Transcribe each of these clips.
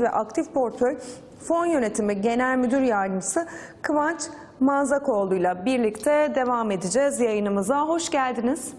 ve Aktif Portföy Fon Yönetimi Genel Müdür Yardımcısı Kıvanç Manzakoğlu ile birlikte devam edeceğiz yayınımıza. Hoş geldiniz.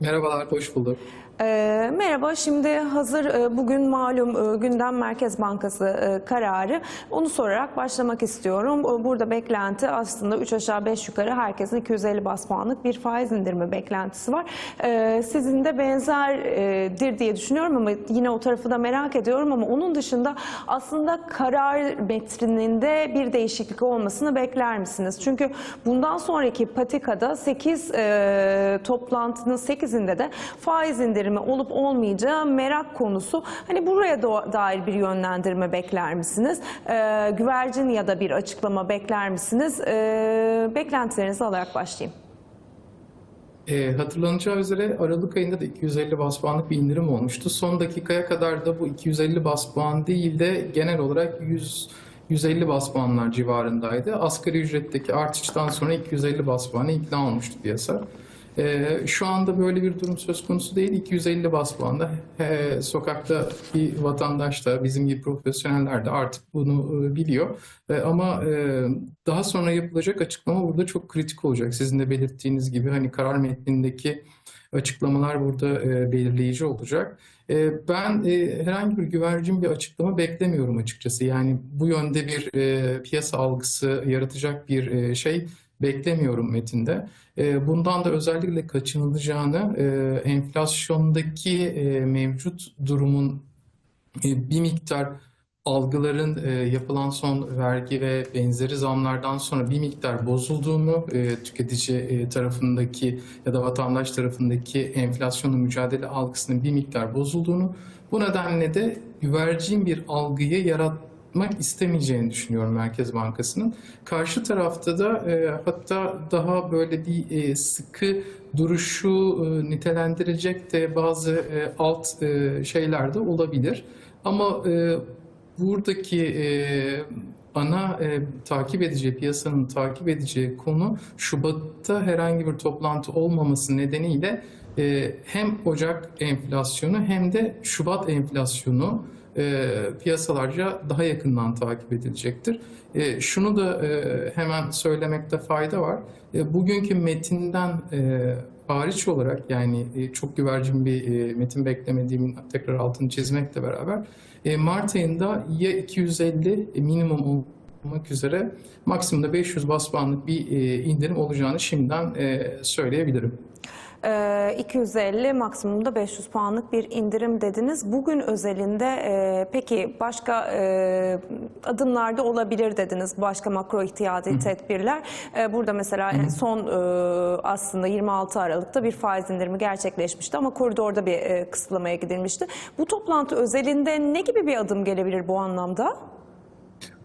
Merhabalar, hoş bulduk. Ee, merhaba, şimdi hazır e, bugün malum e, gündem Merkez Bankası e, kararı. Onu sorarak başlamak istiyorum. E, Burada beklenti aslında 3 aşağı 5 yukarı herkesin 250 bas puanlık bir faiz indirimi beklentisi var. E, sizin de benzerdir diye düşünüyorum ama yine o tarafı da merak ediyorum ama onun dışında aslında karar metninde bir değişiklik olmasını bekler misiniz? Çünkü bundan sonraki patikada 8 e, toplantının 8'inde de faiz indirimi olup olmayacağı merak konusu. Hani buraya da dair bir yönlendirme bekler misiniz? E, güvercin ya da bir açıklama bekler misiniz? E, beklentilerinizi alarak başlayayım. Ee, hatırlanacağı üzere Aralık ayında da 250 bas puanlık bir indirim olmuştu. Son dakikaya kadar da bu 250 bas puan değil de genel olarak 100 150 bas puanlar civarındaydı. Asgari ücretteki artıştan sonra 250 bas puanı ikna olmuştu piyasa. Ee, şu anda böyle bir durum söz konusu değil. 250 bas puanda he, sokakta bir vatandaş da bizim gibi profesyoneller de artık bunu e, biliyor. E, ama e, daha sonra yapılacak açıklama burada çok kritik olacak. Sizin de belirttiğiniz gibi hani karar metnindeki açıklamalar burada e, belirleyici olacak. E, ben e, herhangi bir güvercin bir açıklama beklemiyorum açıkçası. Yani bu yönde bir e, piyasa algısı yaratacak bir e, şey beklemiyorum metinde. E, bundan da özellikle kaçınılacağını, e, enflasyondaki e, mevcut durumun e, bir miktar algıların yapılan son vergi ve benzeri zamlardan sonra bir miktar bozulduğunu, tüketici tarafındaki ya da vatandaş tarafındaki enflasyonla mücadele algısının bir miktar bozulduğunu, bu nedenle de güvercin bir algıyı yaratmak istemeyeceğini düşünüyorum Merkez Bankası'nın. Karşı tarafta da e, hatta daha böyle bir e, sıkı duruşu e, nitelendirecek de bazı e, alt e, şeyler de olabilir. Ama e, buradaki e, ana e, takip edeceği, piyasanın takip edeceği konu Şubat'ta herhangi bir toplantı olmaması nedeniyle e, hem Ocak enflasyonu hem de Şubat enflasyonu e, piyasalarca daha yakından takip edilecektir. E, şunu da e, hemen söylemekte fayda var. E, bugünkü metinden e, hariç olarak yani e, çok güvercin bir e, metin beklemediğimin tekrar altını çizmekle beraber e, Mart ayında ya 250 minimum olmak üzere maksimumda 500 bas bir e, indirim olacağını şimdiden e, söyleyebilirim. Ee, 250 maksimumda 500 puanlık bir indirim dediniz. Bugün özelinde e, peki başka e, adımlarda olabilir dediniz. Başka makro ihtiyati tedbirler. E, burada mesela en son e, aslında 26 Aralık'ta bir faiz indirimi gerçekleşmişti ama koridorda bir e, kısıtlamaya gidilmişti. Bu toplantı özelinde ne gibi bir adım gelebilir bu anlamda?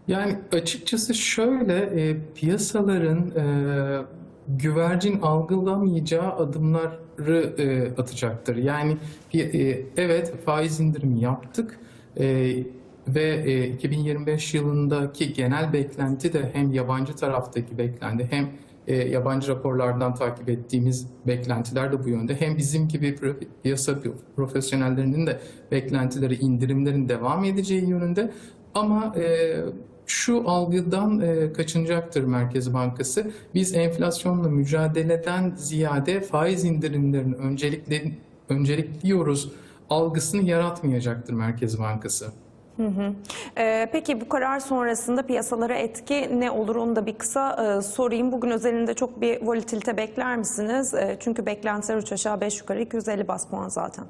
Yani açıkçası şöyle e, piyasaların e, güvercin algılamayacağı adımları e, atacaktır. Yani e, evet faiz indirimi yaptık e, ve e, 2025 yılındaki genel beklenti de hem yabancı taraftaki beklenti hem e, yabancı raporlardan takip ettiğimiz beklentiler de bu yönde. Hem bizim gibi piyasa profesyonellerinin de beklentileri indirimlerin devam edeceği yönünde. Ama e, şu algıdan e, kaçınacaktır Merkez Bankası. Biz enflasyonla mücadeleden ziyade faiz indirimlerini öncelikle, öncelikliyoruz algısını yaratmayacaktır Merkez Bankası. Ee, peki bu karar sonrasında piyasalara etki ne olur onu da bir kısa e, sorayım. Bugün özelinde çok bir volatilite bekler misiniz? E, çünkü beklentiler 3 aşağı 5 yukarı 250 bas puan zaten.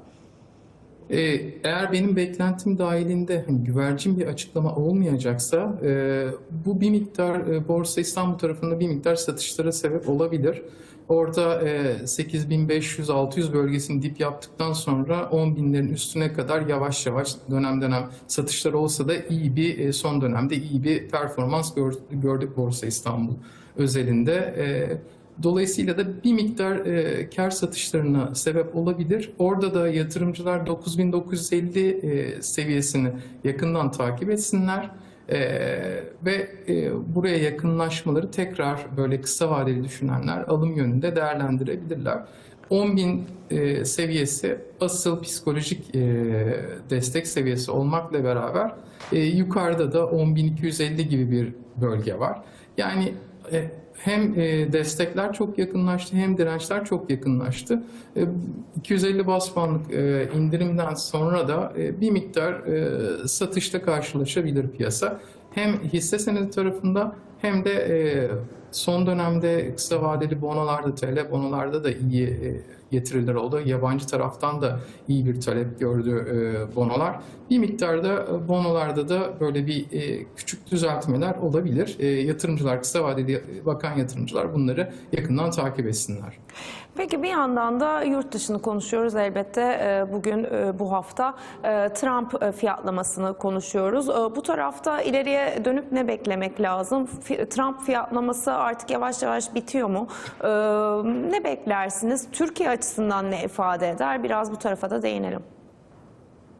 Ee, eğer benim beklentim dahilinde hani güvercin bir açıklama olmayacaksa e, bu bir miktar e, Borsa İstanbul tarafında bir miktar satışlara sebep olabilir. Orada e, 8500-600 bölgesini dip yaptıktan sonra 10.000'lerin üstüne kadar yavaş yavaş dönem dönem satışlar olsa da iyi bir e, son dönemde iyi bir performans gör- gördük Borsa İstanbul özelinde. E, Dolayısıyla da bir miktar e, kar satışlarına sebep olabilir. Orada da yatırımcılar 9950 e, seviyesini yakından takip etsinler. E, ve e, buraya yakınlaşmaları tekrar böyle kısa vadeli düşünenler alım yönünde değerlendirebilirler. 10.000 e, seviyesi asıl psikolojik e, destek seviyesi olmakla beraber e, yukarıda da 10.250 gibi bir bölge var. Yani hem e, destekler çok yakınlaştı hem dirençler çok yakınlaştı. E, 250 bas puanlık e, indirimden sonra da e, bir miktar e, satışta karşılaşabilir piyasa. Hem hisse senedi tarafında hem de e, son dönemde kısa vadeli bonolarda, TL bonolarda da iyi e, getiriler oldu. Yabancı taraftan da iyi bir talep gördü e, bonolar. Bir miktarda bonolarda da böyle bir küçük düzeltmeler olabilir. Yatırımcılar, kısa vadeli bakan yatırımcılar bunları yakından takip etsinler. Peki bir yandan da yurt dışını konuşuyoruz elbette bugün bu hafta Trump fiyatlamasını konuşuyoruz. Bu tarafta ileriye dönüp ne beklemek lazım? Trump fiyatlaması artık yavaş yavaş bitiyor mu? E, Ne beklersiniz? Türkiye açısından ne ifade eder? Biraz bu tarafa da değinelim.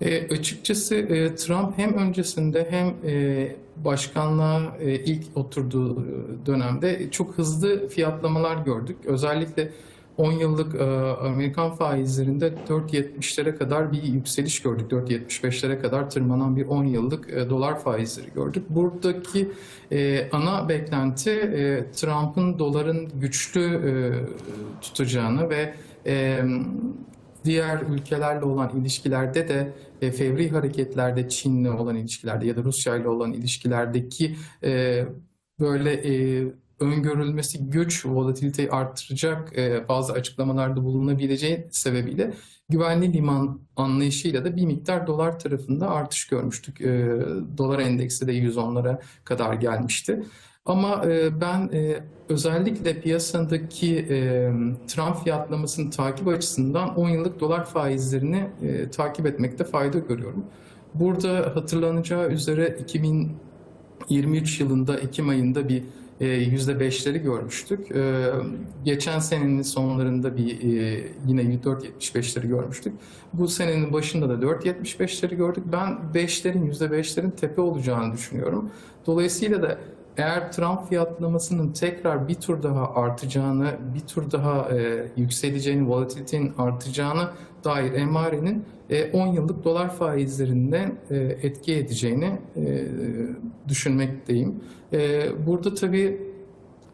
E, açıkçası e, Trump hem öncesinde hem e, başkanlığa e, ilk oturduğu dönemde çok hızlı fiyatlamalar gördük. Özellikle 10 yıllık e, Amerikan faizlerinde 4.70'lere kadar bir yükseliş gördük. 4.75'lere kadar tırmanan bir 10 yıllık e, dolar faizleri gördük. Buradaki e, ana beklenti e, Trump'ın doların güçlü e, tutacağını ve e, diğer ülkelerle olan ilişkilerde de e, fevri hareketlerde Çin'le olan ilişkilerde ya da Rusya ile olan ilişkilerdeki e, böyle e, öngörülmesi güç volatiliteyi arttıracak e, bazı açıklamalarda bulunabileceği sebebiyle güvenli liman anlayışıyla da bir miktar dolar tarafında artış görmüştük. E, dolar endeksi de 110'lara kadar gelmişti. Ama e, ben e, özellikle piyasadaki e, Trump fiyatlamasını takip açısından 10 yıllık dolar faizlerini e, takip etmekte fayda görüyorum. Burada hatırlanacağı üzere 2023 yılında Ekim ayında bir %5'leri görmüştük. E, geçen senenin sonlarında bir e, yine 4.75'leri görmüştük. Bu senenin başında da 4.75'leri gördük. Ben 5'lerin %5'lerin tepe olacağını düşünüyorum. Dolayısıyla da eğer Trump fiyatlamasının tekrar bir tur daha artacağını, bir tur daha e, yükseleceğini, volatilitenin artacağını dair emarenin e, 10 yıllık dolar faizlerinde e, etki edeceğini e, düşünmekteyim. E, burada tabii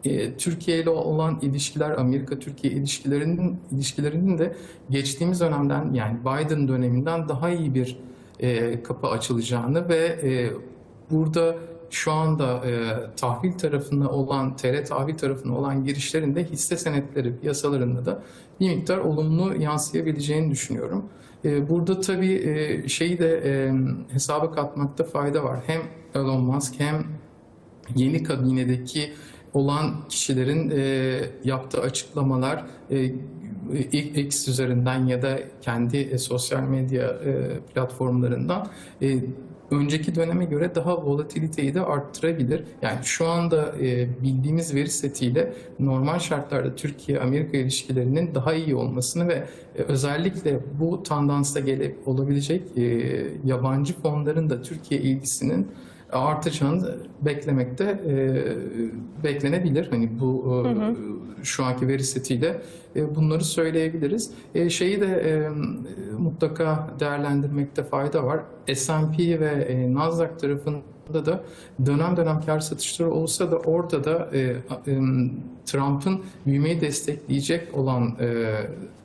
e, Türkiye ile olan ilişkiler, Amerika-Türkiye ilişkilerinin ilişkilerinin de geçtiğimiz dönemden yani Biden döneminden daha iyi bir e, kapı açılacağını ve e, burada şu anda e, tahvil tarafına olan, TL tahvil tarafına olan girişlerin de hisse senetleri piyasalarında da bir miktar olumlu yansıyabileceğini düşünüyorum. E, burada tabii e, şeyi de e, hesaba katmakta fayda var. Hem Elon Musk hem yeni kabinedeki olan kişilerin e, yaptığı açıklamalar e, X üzerinden ya da kendi e, sosyal medya e, platformlarından e, önceki döneme göre daha volatiliteyi de arttırabilir. Yani şu anda e, bildiğimiz veri setiyle normal şartlarda Türkiye-Amerika ilişkilerinin daha iyi olmasını ve e, özellikle bu tandansta gelip olabilecek e, yabancı fonların da Türkiye ilgisinin artacağını beklemekte e, beklenebilir. Hani bu e, şu anki veri setiyle e, bunları söyleyebiliriz. E, şeyi de e, mutlaka değerlendirmekte fayda var. S&P ve e, Nasdaq tarafında da dönem dönem kar satışları olsa da orada da e, e, Trump'ın büyümeyi destekleyecek olan e,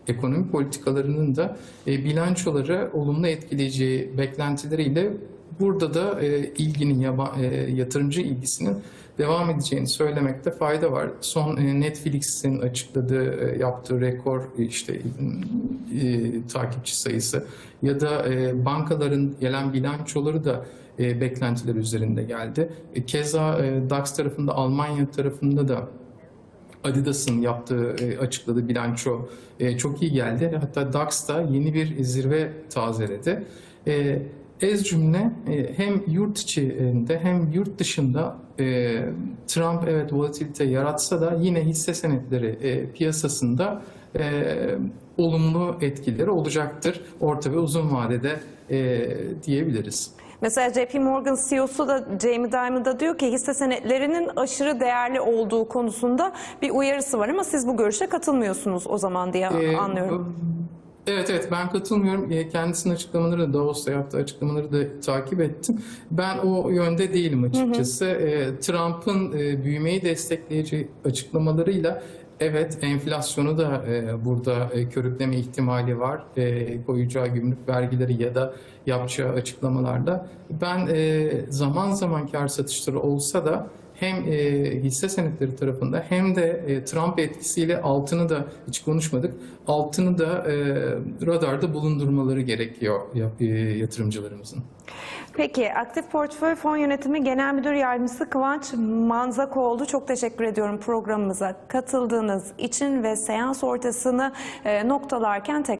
ekonomi politikalarının da e, bilançoları olumlu etkileyeceği beklentileriyle burada da e, ilginin, yaba, e, yatırımcı ilgisinin devam edeceğini söylemekte fayda var. Son e, Netflix'in açıkladığı, e, yaptığı rekor e, işte e, takipçi sayısı ya da e, bankaların gelen bilançoları da e, beklentiler üzerinde geldi. E, keza e, DAX tarafında, Almanya tarafında da Adidas'ın yaptığı, e, açıkladığı bilanço e, çok iyi geldi. Hatta DAX'ta yeni bir zirve tazeledi. Ez cümle e, hem yurt içinde hem yurt dışında e, Trump evet volatilite yaratsa da yine hisse senetleri e, piyasasında olumlu etkileri olacaktır orta ve uzun vadede diyebiliriz. Mesela JP Morgan CEO'su da Jamie Dimon da diyor ki hisse senetlerinin aşırı değerli olduğu konusunda bir uyarısı var ama siz bu görüşe katılmıyorsunuz o zaman diye Ee, anlıyorum. Evet evet ben katılmıyorum. Ee, Kendisinin açıklamaları da Davos'ta yaptığı açıklamaları da takip ettim. Ben o yönde değilim açıkçası. Ee, Trump'ın e, büyümeyi destekleyici açıklamalarıyla evet enflasyonu da e, burada e, körükleme ihtimali var. E, Koyacağı gümrük vergileri ya da yapacağı açıklamalarda. Ben e, zaman zaman kar satışları olsa da hem e, hisse senetleri tarafında hem de e, Trump etkisiyle altını da hiç konuşmadık. Altını da e, radarda bulundurmaları gerekiyor e, yatırımcılarımızın. Peki Aktif Portföy Fon Yönetimi Genel Müdür Yardımcısı Kıvanç Manzakoğlu çok teşekkür ediyorum programımıza katıldığınız için ve seans ortasını e, noktalarken tek